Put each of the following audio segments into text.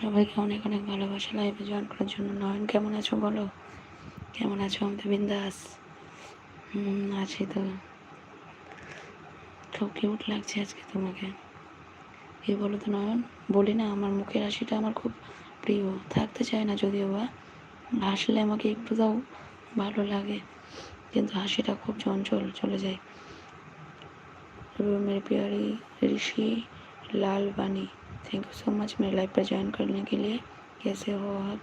সবাইকে অনেক অনেক ভালোবাসা লাইভে জয়েন করার জন্য। নয়ন, কেমন আছো বলো? কেমন আছো অমিতা বিন্দাস? আছি তো। খুব কিউট লাগছে আজকে তোমাকে। কি বলো তো নয়ন? বলি না, আমার মুখের হাসিটা আমার খুব প্রিয়। থাকতে চায় না যদিও বা। হাসলে আমাকে একটু তাও ভালো লাগে। কিন্তু হাসিটা খুব চঞ্চল চলে যায়। রুমের পেয়ারি, ঋষি লাল বাণী थैंक यू सो मच मेरे लाइफ पर ज्वाइन करने के लिए कैसे हो आप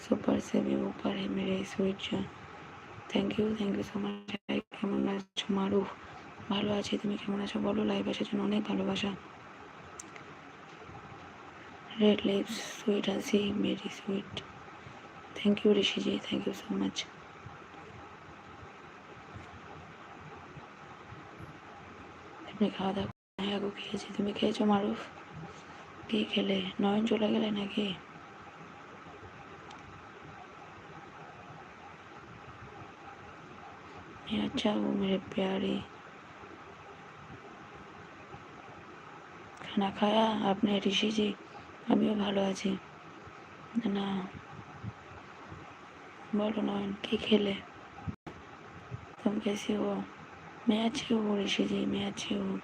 सुपर से भी ऊपर है मेरे स्वीट जान thank you thank you so much কেমন আছো মারুফ ভালো আছি তুমি কেমন আছো বলো লাইভ আসার জন্য অনেক ভালোবাসা রেড লিপস সুইট হাসি Mary sweet thank you Rishiji thank you so much তুমি খাওয়া দাওয়া হ্যাঁ গো খেয়েছি তুমি খেয়েছো মারুফ কি খেলে নয়ন চলে গেলে নাকি अच्छा वो मेरे प्यारे খানা খায়া আপনি ঋষি জি আমিও ভালো আছি না बोलो नयन की खेले तुम कैसी हो मैं अच्छी हूँ ऋषि जी मैं अच्छी हूँ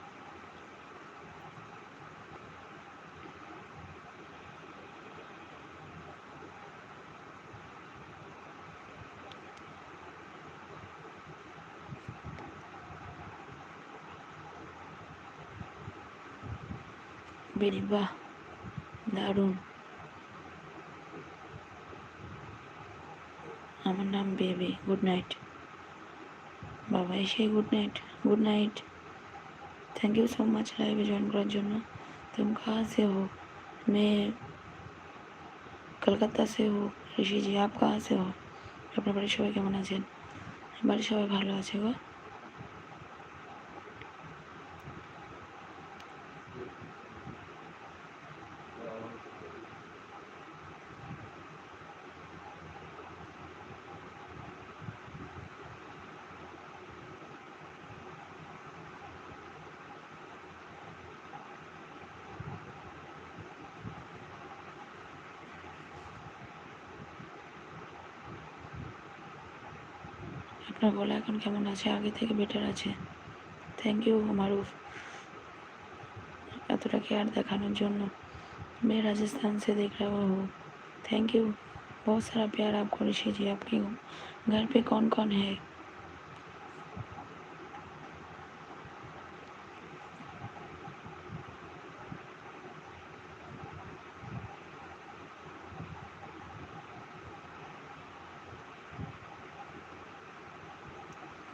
বেরি বাহ দারুণ আমার নাম বেবি গুড নাইট বাবা এসে good night good night thank you so much live join করার জন্য तुम कहाँ से हो मैं কলকাতা से हो ঋষি জি আপ कहाँ से हो আপনার বাড়ির সবাই কেমন আছেন বাড়ির সবাই ভালো আছে গো আপনার গলা এখন কেমন আছে আগে থেকে বেটার আছে থ্যাংক ইউ মারুফ এতটা কেয়ার দেখানোর জন্য मैं राजस्थान से देख रहा हूँ थैंक यू बहुत सारा प्यार आपको ऋषि जी आपके घर पे कौन कौन है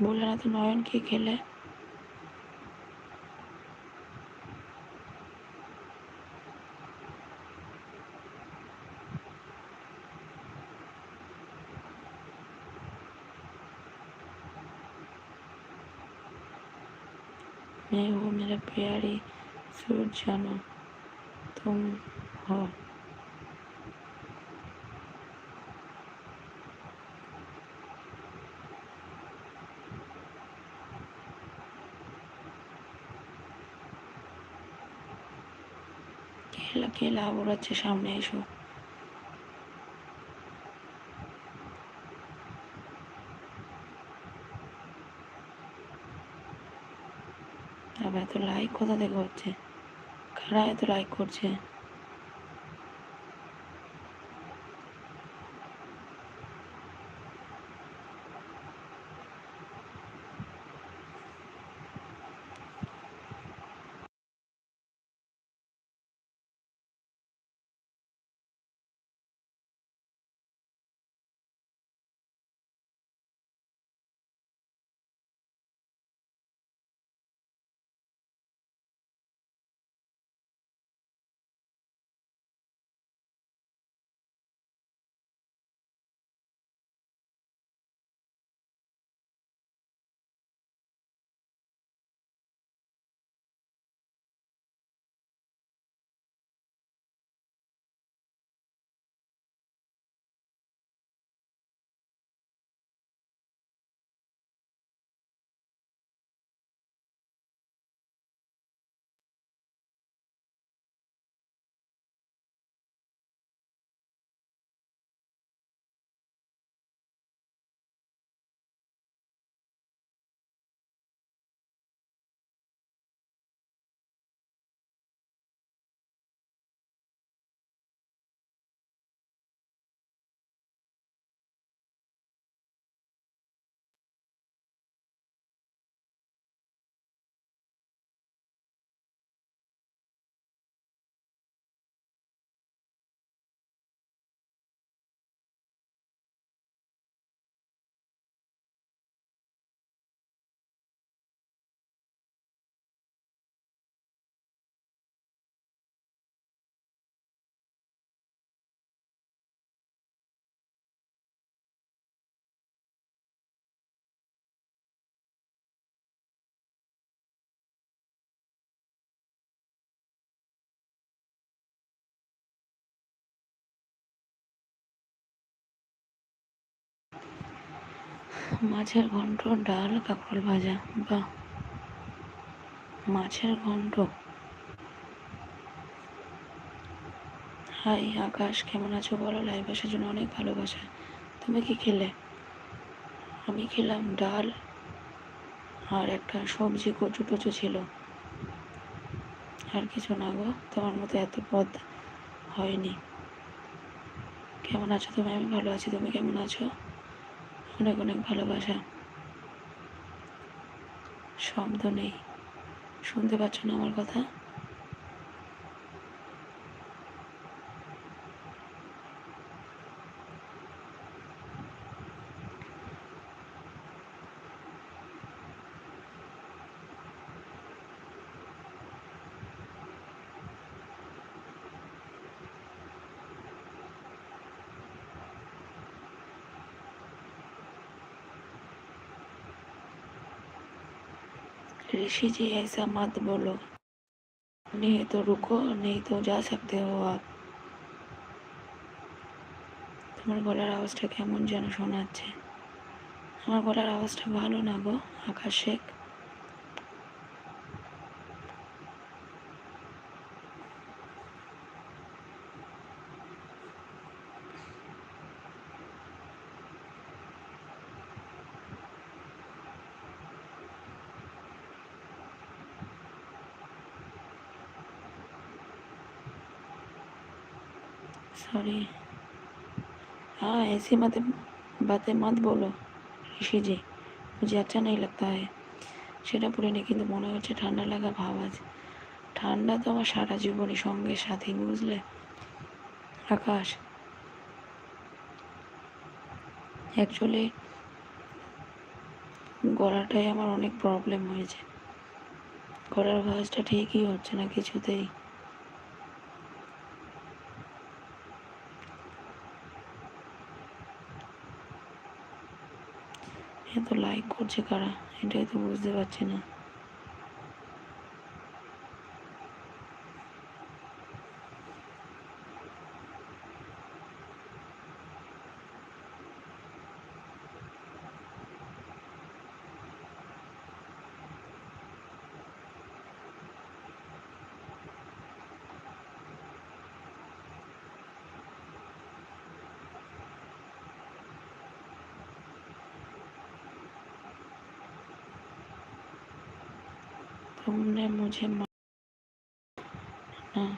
बोला ना तो नयन की खेले मैं हूँ मेरा प्यारी सूरज जानो। तुम हो। কেলা কেলা ওড়াচ্ছে সামনে এসো। আবার এত লাইক কোথা থেকে হচ্ছে? কারা এত লাইক করছে? মাছের ঘন্ট, ডাল, কাঁকরোল ভাজা বাহ মাছের ঘন্ট। হাই, আকাশ, কেমন আছো? বলো লাইভ আসার জন্য অনেক ভালোবাসা। তুমি কি খেলে? আমি খেলাম ডাল আর একটা সবজি কচু টচু ছিল। আর কিছু না গো, তোমার মতো এত পদ হয়নি। কেমন আছো তুমি? আমি ভালো আছি, তুমি কেমন আছো? অনেক অনেক ভালোবাসা। শব্দ নেই। শুনতে পাচ্ছ না আমার কথা? ऋषि जी ऐसा मत बोलो नहीं तो रुको नहीं तो जा सकते हो आप তোমার গলার আওয়াজটা কেমন যেন শোনাচ্ছে আমার গলার আওয়াজটা ভালো না গো আকাশ শেখ सॉरी हाँ ऐसी मत बातें मत बोलो ঋষি জি মুঝে আচ্ছা নেই লাগতা है সেটা পড়িনি কিন্তু মনে হচ্ছে ঠান্ডা লাগা ভাব আছে ঠান্ডা তো আমার সারা জীবনই সঙ্গে সাথে বুঝলে আকাশ অ্যাকচুয়ালি গলাটাই আমার অনেক প্রবলেম হয়েছে গলার ভয়েসটা ঠিকই হচ্ছে না কিছুতেই এত লাইক করছে কারা? এটাই তো বুঝতে পারছি না। तुमने मुझे हाँ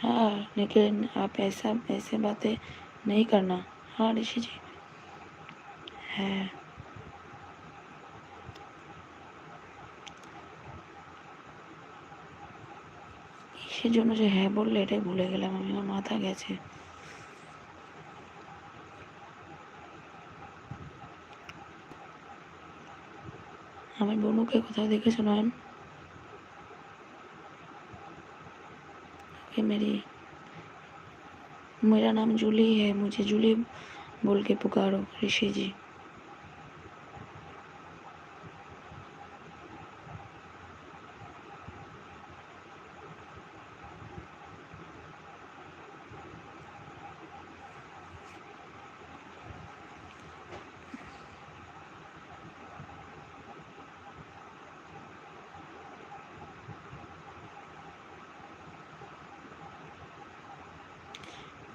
हाँ लेकिन आप ऐसा ऐसे बातें नहीं करना हाँ ऋषि जी है কিসের জন্য যে হ্যাঁ বললে এটাই ভুলে গেলাম আমি আমার মাথা গেছে আমার বনুকে কোথাও দেখেছো নয়ন कि मेरी मेरा नाम जूली है मुझे जूली बोल के पुकारो ऋषि जी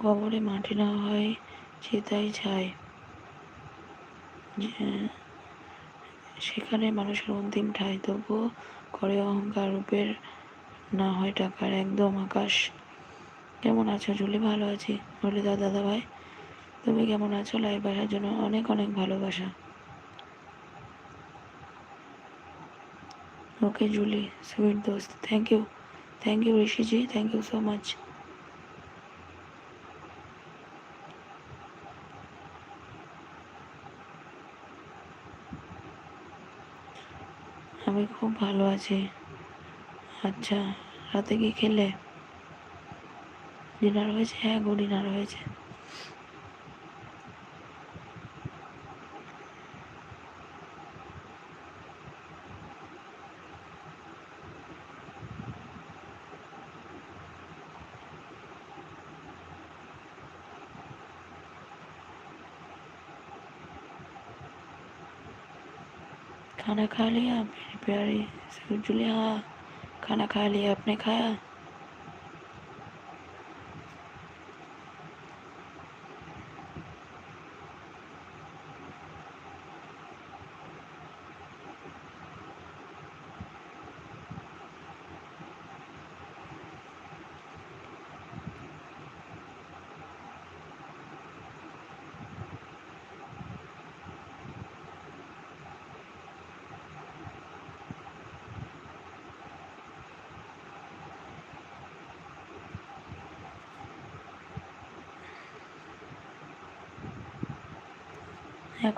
কবরে মাটি না হয়, চিতাই ছায় সেখানে মানুষের অন্তিম ঠাই। তবুও করে অহংকার রূপের না হয় টাকার, একদম আকাশ। কেমন আছো জুলি? ভালো আছি। মলিদা দাদা ভাই তুমি কেমন আছো? লাইভ আসার জন্য অনেক অনেক ভালোবাসা। ওকে জুলি সুইট দোস্ত thank you thank you Rishiji thank you so much আমি খুব ভালো আছি। আচ্ছা রাতে কি খেলে? ডিনার হয়েছে? হ্যাঁ গো ডিনার হয়েছে। खाना खा लिया मेरी प्यारी जुलिया खाना खा लिया आपने खाया।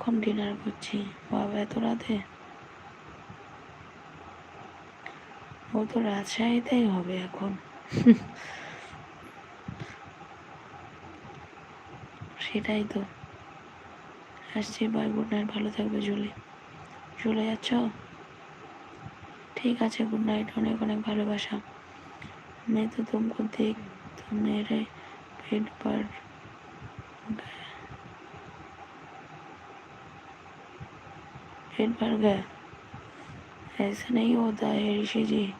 এখন ডিনার করছি বাবা এত রাতে ও তো রাজশাহীতেই হবে এখন সেটাই তো আসছি বাই গুড নাইট ভালো থাকবে জুলি চলে যাচ্ছ ঠিক আছে গুড নাইট অনেক অনেক ভালোবাসা मैं तो तुमको देख तो मेरे पेट पर पेट भर गया। ऐसा नहीं होता है ऋषि जी।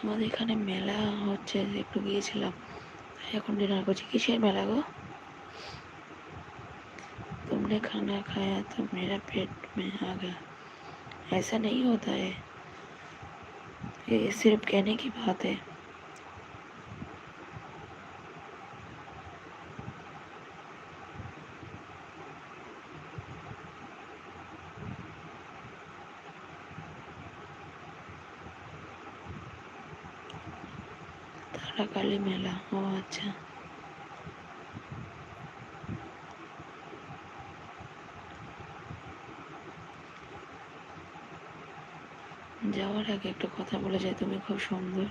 আমাদের এখানে মেলা হচ্ছে একটু গিয়েছিলাম তাই এখন ডিনার করছি কিসের মেলা গো तुमने खाना खाया तो मेरा पेट में आ गया ऐसा नहीं होता है ये सिर्फ कहने की बात है তারাকালী মেলা, ও আচ্ছা। যাওয়ার আগে একটা কথা বলে যাই, তুমি খুব সুন্দর।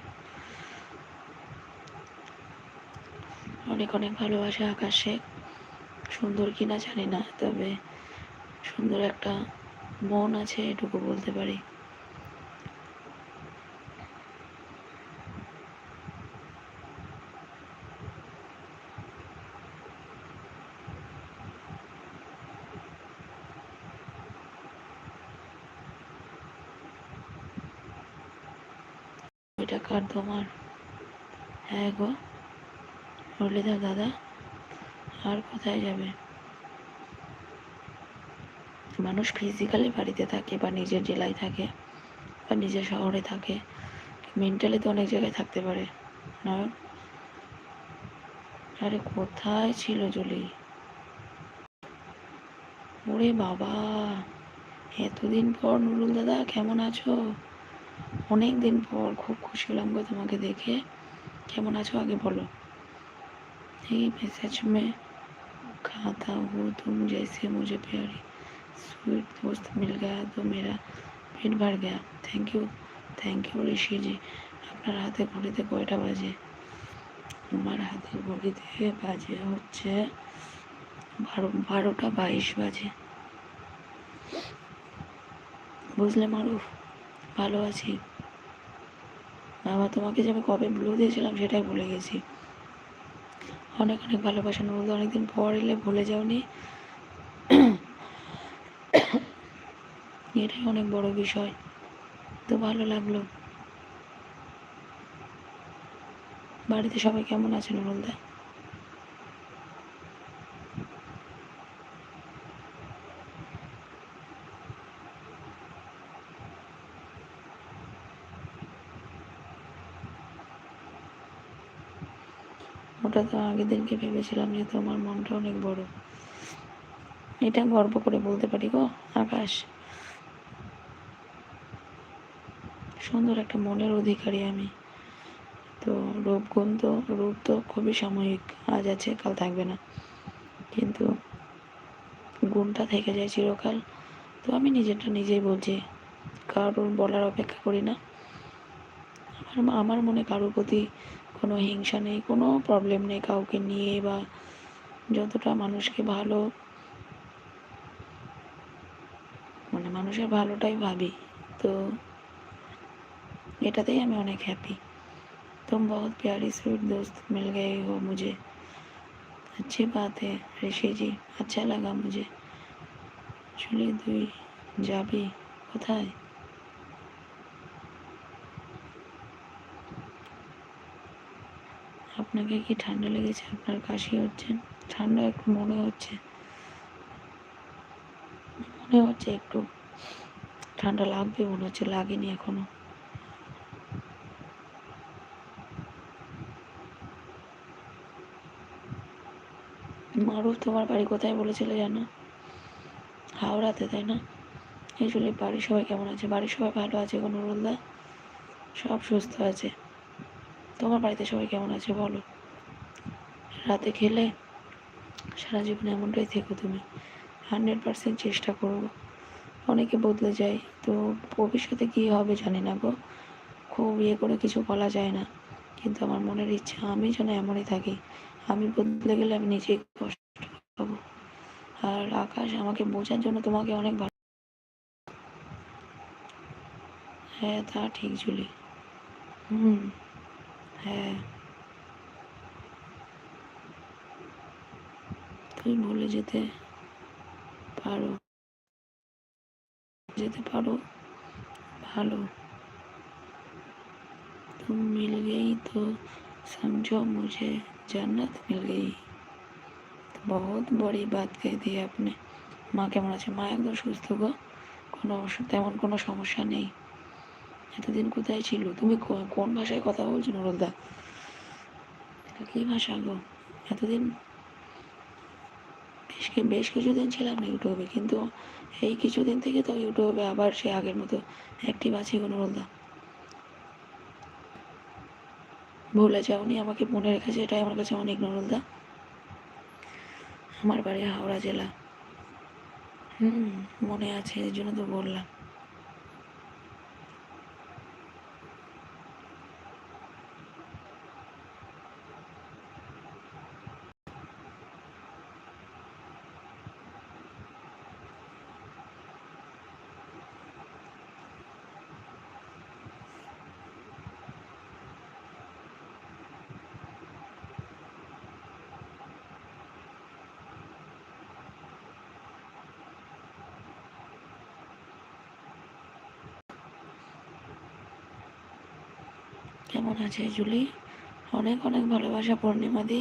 অনেক অনেক ভালোবাসা আকাশে। সুন্দর কিনা জানি না, তবে সুন্দর একটা মন আছে, এটুকু বলতে পারি। ওইটা কার তোমার। হ্যাঁ গো, মুরলিধর দাদা, আর কোথায় যাবে? মানুষ ফিজিক্যালি বাড়িতে থাকে বা নিজের জেলায় থাকে বা নিজের শহরে থাকে মেন্টালি তো অনেক জায়গায় থাকতে পারে নয়ন আরে কোথায় ছিল জলি? ওরে বাবা, এতদিন পর নুরুল দাদা কেমন আছো? অনেক দিন পর খুব খুশি হলাম গো তোমাকে দেখে কেমন আছো আগে বলো এই मैसेज में खाता हूँ तुम जैसे मुझे प्यारी स्वीट दोस्त मिल गया तो मेरा पेट भर गया thank you thank you Rishiji আপনার হাতে ঘড়িতে কয়টা বাজে আমার হাতে ঘড়িতে বাজে হচ্ছে বারো বারোটা বাইশ বাজে বুঝলে মারুফ ভালো আছি। বাবা, তোমাকে যে আমি কবে ব্লু দিয়েছিলাম সেটাই ভুলে গেছি। অনেক অনেক ভালোবাসা বলতে অনেকদিন পর এলে ভুলে যাওনি। এটাই অনেক বড় বিষয়। তো ভালো লাগল। বাড়িতে সবাই কেমন আছেন বলতে ওটা তো আগের দিনকে ভেবেছিলাম যে তোমার মনটা অনেক বড়। এটা গর্ব করে বলতে পারি গো, আকাশ। সুন্দর একটা মনের অধিকারী আমি। তো রূপগুণ তো, রূপ তো খুবই সাময়িক, আজ আছে, কাল থাকবে না। কিন্তু গুণটা থেকে যায় চিরকাল। তো আমি নিজেরটা নিজেই বলছি, কারোর বলার অপেক্ষা করি না। আমার আমার মনে কারোর প্রতি কোনো হিংসা নেই কোনো প্রবলেম নেই কাউকে নিয়ে বা যতটা মানুষকে ভালো মানে মানুষের ভালোটাই ভাবি তো এটাতেই আমি অনেক হ্যাপি तुम बहुत प्यारी स्वीट दोस्त मिल गए हो मुझे अच्छी बात है ऋषि जी अच्छा लगा मुझे চুলি তুই যাবি কোথায় আপনাকে কি ঠান্ডা লেগেছে? আপনার কাশি হচ্ছে? ঠান্ডা একটু মনে হচ্ছে। মনে হচ্ছে একটু ঠান্ডা লাগবে, মনে হচ্ছে লাগেনি এখনও। মারুফ তোমার বাড়ি কোথায় বলেছিলে জানো? হাওড়াতে, তাই না? এই বাড়ির সবাই কেমন আছে? বাড়ির সবাই ভালো আছে কোনো রুলদা সব সুস্থ আছে। তোমার বাড়িতে সবাই কেমন আছে বলো? রাতে খেলে সারা জীবন এমনটাই থেকো তুমি। হান্ড্রেড পার্সেন্ট চেষ্টা করব অনেকে বদলে যায়, তো ভবিষ্যতে কী হবে জানি না গো। খুব ইয়ে করে কিছু বলা যায় না। কিন্তু আমার মনের ইচ্ছা, আমি যেন এমনই থাকি। আমি বদলে গেলে আমি নিজেই কষ্ট পাবো। আর আকাশ, আমাকে বোঝার জন্য তোমাকে অনেক ভালো হ্যাঁ তা ঠিক জুলি। হুম। হ্যাঁ তুই বলে যেতে পারো যেতে পারো ভালো तुम मिल गई तो समझो मुझे जन्नत मिल गई বহুত বড়ি বাদ কে দিয়ে আপনি মা কেমন আছে মা একদম সুস্থ গো কোনো তেমন কোনো সমস্যা নেই এতদিন কোথায় ছিল? তুমি কোন ভাষায় কথা বলছো নরদা এটা কী ভাষা গো? এতদিন বেশ কিছুদিন ছিলাম না ইউটিউবে, কিন্তু এই কিছুদিন থেকে তো ইউটিউবে আবার সে আগের মতো অ্যাক্টিভ আছে গো নরদা ভুলে যাওনি আমাকে মনে রেখেছে, এটাই আমার কাছে অনেক নরদা আমার বাড়ি হাওড়া জেলা। হুম, মনে আছে এই জন্য তো বললাম। কেমন আছে, জুলি? অনেক অনেক ভালোবাসা, পূর্ণিমা দি।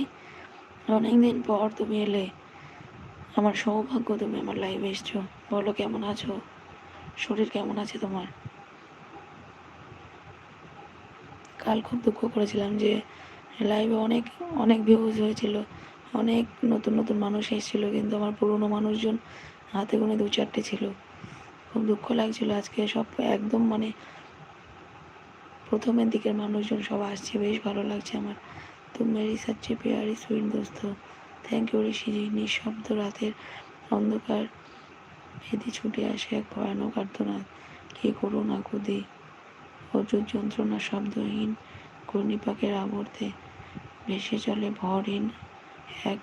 অনেক দিন পর তুমি এলে। আমার সৌভাগ্য তুমি আমার লাইভে এসছো। বলো, কেমন আছো? শরীর কেমন আছে তোমার? কাল খুব দুঃখ করেছিলাম যে লাইভে অনেক অনেক ভিউজ হয়েছিল। অনেক নতুন নতুন মানুষ এসেছিল, কিন্তু আমার পুরনো মানুষজন হাতে গুনে দু চারটে ছিল। খুব দুঃখ লাগছিল আজকে সব একদম মানে প্রথমের দিকের মানুষজন সব আসছে, বেশ ভালো লাগছে আমার। তো মেরি সাচ্চে পেয়ারি সুইট দোস্ত। থ্যাংক ইউ ঋষিজি নিঃশব্দ রাতের অন্ধকার ভেদি ছুটে আসে এক ভয়ানক আর্তনাদ। কে করুন আকুদি অজুর যন্ত্রণা শব্দহীন ঘূর্ণিপাকের আবর্তে ভেসে চলে ভরহীন এক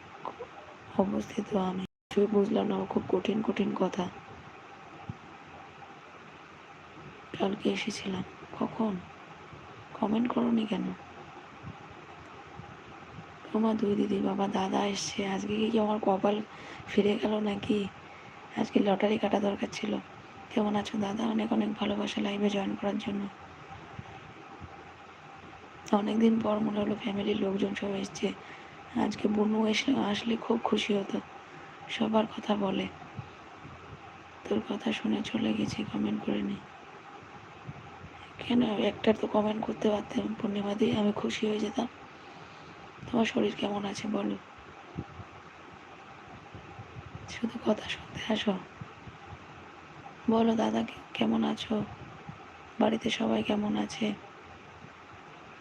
অবস্থিত আমি। কিছুই বুঝলাম না খুব কঠিন কঠিন কথা। কালকে এসেছিলাম। কখন? কমেন্ট করনি কেন? তোমার দুই দিদি, বাবা, দাদা এসছে। আজকে কি আমার কপাল ফিরে গেল নাকি? আজকে লটারি কাটা দরকার ছিল। কেমন আছো দাদা? অনেক অনেক ভালোবাসা লাইভে জয়েন করার জন্য। অনেকদিন পর মনে হলো ফ্যামিলির লোকজন সব এসছে। আজকে বনু এসে আসলে খুব খুশি হতো। সবার কথা বলে। তোর কথা শুনে চলে গেছি কমেন্ট করে নি। কেন? একটার তো কমেন্ট করতে পারতাম পূর্ণিমা দিয়ে আমি খুশি হয়ে যেতাম। তোমার শরীর কেমন আছে বলো? শুধু কথা শুনতে আসো। বলো, দাদা কেমন আছো? বাড়িতে সবাই কেমন আছে?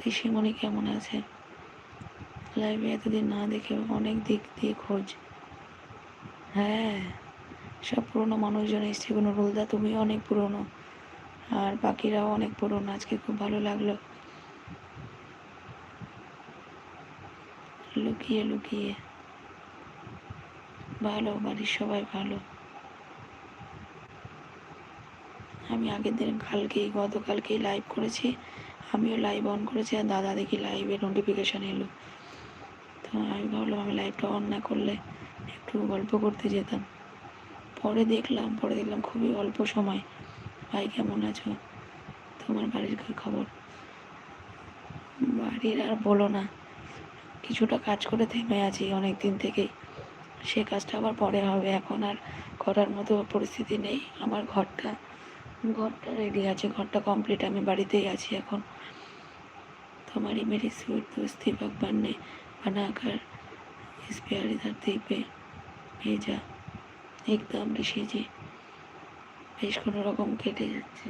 পিসিমণি কেমন আছে? লাইভে এতদিন না দেখে অনেক দিক দিয়ে খোঁজ। হ্যাঁ সব পুরনো মানুষজন এসছে। কোনো রুলদা, তুমি অনেক পুরনো। আর বাকিরাও অনেক পুরনো, আজকে খুব ভালো লাগল। লুকিয়ে লুকিয়ে। ভালো, বাড়ির সবাই ভালো। আমি আগের দিন কালকেই, গতকালকেই লাইভ করেছি। আমিও লাইভ অন করেছি আর দাদা দেখি লাইভে নোটিফিকেশান এলো। তো আমি ভাবলাম আমি লাইভটা অন না করলে একটু গল্প করতে যেতাম। পরে দেখলাম পরে দেখলাম খুবই অল্প সময়। ভাই কেমন আছো তোমার বাড়ির কি খবর বাড়ির আর বলো না কিছুটা কাজ করে থেমে আছি অনেক দিন থেকেই সে কাজটা আবার পরে হবে এখন আর করার মতো পরিস্থিতি নেই আমার ঘরটা ঘরটা রেডি আছে ঘরটা কমপ্লিট আমি বাড়িতেই আছি এখন तुम्हारी मेरी स्वीट दोस्ती भगवान ने बनाकर इस प्यारी धरती पे भेजा একদম ঋষিজি বেশ কোনো রকম কেটে যাচ্ছে।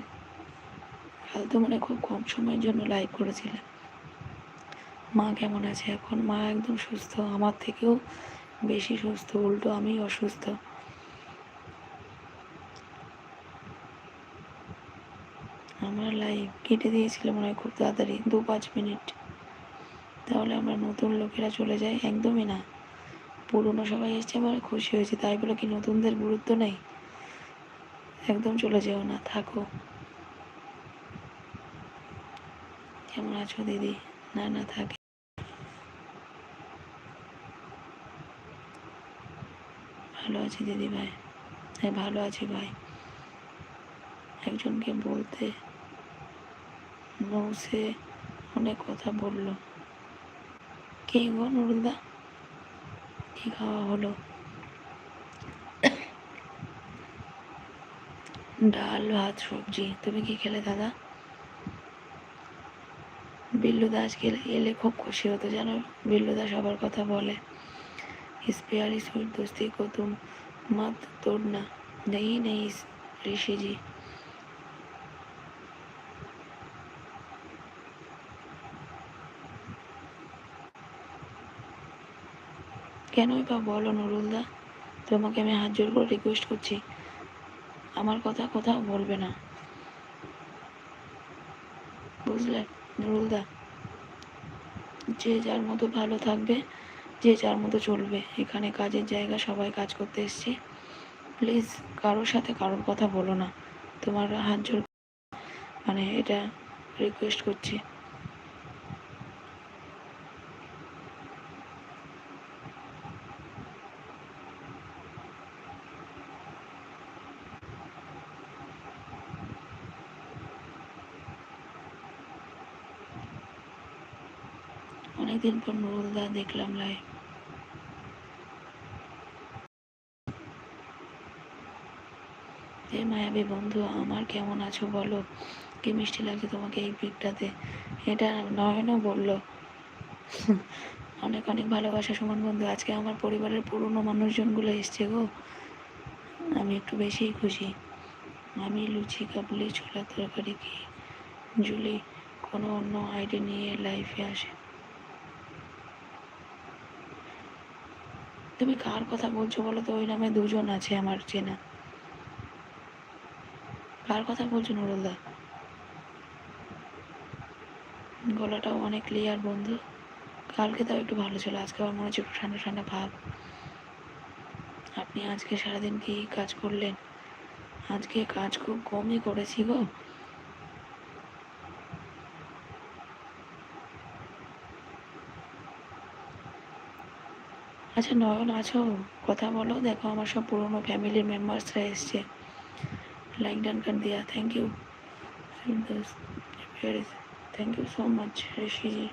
কাল তো মানে খুব কম সময়ের জন্য লাইভ করেছিলাম। মা কেমন আছে এখন? মা একদম সুস্থ। আমার থেকেও বেশি সুস্থ। উল্টো আমি অসুস্থ। আমার লাইভ কেটে দিয়েছিল মনে হয় খুব তাড়াতাড়ি, দু পাঁচ মিনিট তাহলে আমরা নতুন লোকেরা চলে যাই? একদমই না। পুরনো সবাই এসছে আমার খুশি হয়েছে। তাই বলে কি নতুনদের গুরুত্ব নেই? একদম চলে যেও না, থাকো। কেমন আছো দিদি? না না, থাকে। ভালো আছি দিদি ভাই। হ্যাঁ ভালো আছি ভাই। একজনকে বলতে নৌসে অনেক কথা বলল। কে গো নুরুলদা? কি খাওয়া হলো? ডাল, ভাত, সবজি। তুমি কি খেলে, দাদা? বিল্লু দাস গেলে এলে খুব খুশি হতো যেন বিল্লু দাস সবার কথা বলে। স্পেয়ার, ইসুর, দোস্তি কো তুম মত, তোড়না। নেই নেই, ঋষিজি। কেনই বা বলো, নুরুলদা? তোমাকে আমি হাত জোর করে রিকোয়েস্ট করছি। আমার কথা কোথাও বলবে না। বুঝলে নুরুলদা যে যার মতো ভালো থাকবে, যে যার মতো চলবে। এখানে কাজের জায়গা, সবাই কাজ করতে এসছি। প্লিজ, কারোর সাথে কারোর কথা বলো না। তোমার হাত জোর মানে এটা রিকোয়েস্ট করছি। অনেকদিন পর নুরুলদা দেখলাম লাইভ এ মায়াবী বন্ধু, আমার কেমন আছো বলো? কি মিষ্টি লাগছে তোমাকে এই পিকটাতে? এটা নয়নও বলল। অনেক অনেক ভালোবাসা সমান বন্ধু, আজকে আমার পরিবারের পুরনো মানুষজনগুলো এসছে গো। আমি একটু বেশিই খুশি। আমি লুচি, কাবলি ছোলা তরকারি কি? জুলি, কোনো অন্য আইডি নিয়ে লাইফে আসে তুমি কার কথা বলছো বলো তো? ওই নামে দুজন আছে আমার চেনা। কার কথা বলছো নুরুলদা? গলাটাও অনেক ক্লিয়ার বন্ধু। কালকে তাও একটু ভালো ছিল, আজকে আমার মনে হচ্ছে একটু ঠান্ডা ঠান্ডা ভাব। আপনি আজকে সারাদিন কি কাজ করলেন? আজকে কাজ খুব কমই করেছি গো। আচ্ছা নয়ন আছো কথা বলো। দেখো, আমার সব পুরনো ফ্যামিলির মেম্বার্সরা এসছে। লাইক ডান কার দিয়া thank you thank you so much Rishiji.